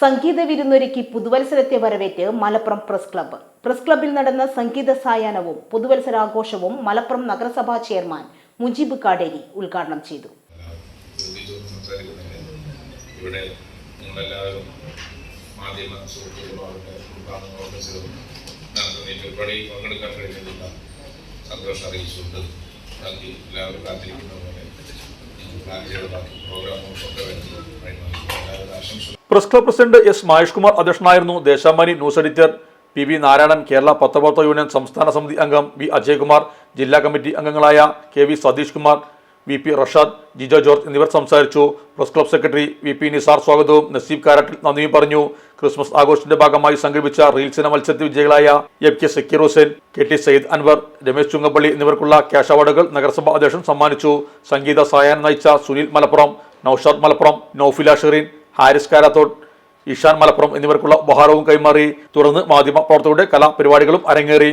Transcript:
സംഗീത വിരുന്നൊരുക്കി പുതുവത്സരത്തെ വരവേറ്റ് മലപ്പുറം പ്രസ് ക്ലബ്ബ്. പ്രസ് ക്ലബ്ബിൽ നടന്ന സംഗീത സായാഹ്നവും പുതുവത്സരാഘോഷവും മലപ്പുറം നഗരസഭാ ചെയർമാൻ മുജീബ് കാടേരി ഉദ്ഘാടനം ചെയ്തു. ഇവിടെ നിങ്ങളെല്ലാവരും മാധ്യമ ആശംസ press club president S Mahesh Kumar അധ്യക്ഷനായിരുന്നു Deshabhimani news editor P V Narayanan Kerala പത്രവാർത്താ union സംസ്ഥാന സമിതി അംഗം വി അജയകുമാർ ജില്ലാ കമ്മിറ്റി അംഗങ്ങളായ K V Satheesh Kumar V P Rashad Jijo George എന്നിവർ സംസാരിച്ചു. Press club secretary V P Nisar സ്വാഗതവും നസീബ് കാരാട്ടിൽ നന്ദിയും പറഞ്ഞു. ക്രിസ്മസ് ആഘോഷത്തിന്റെ ഭാഗമായി സംഘടിപ്പിച്ച റീൽസിന മത്സരത്തിൽ വിജയികളായ M K Sakeer Hussain K T Sayyid Anwar Ramesh Chungappally എന്നിവർക്കുള്ള cash അവാർഡുകൾ നഗരസഭാ അധ്യക്ഷൻ സമ്മാനിച്ചു. സംഗീത സായാഹ്നം നയിച്ച സുനിൽ മലപ്പുറം നൌഷാദ് മലപ്പുറം നൌഫില ഷെറീൻ ഹാരിസ് കാരാത്തോട്ട് ഇഷാൻ മലപ്പുറം എന്നിവർക്കുള്ള ഉപഹാരവും കൈമാറി. തുടർന്ന് മാധ്യമ പ്രവർത്തകരുടെ കലാപരിപാടികളും അരങ്ങേറി.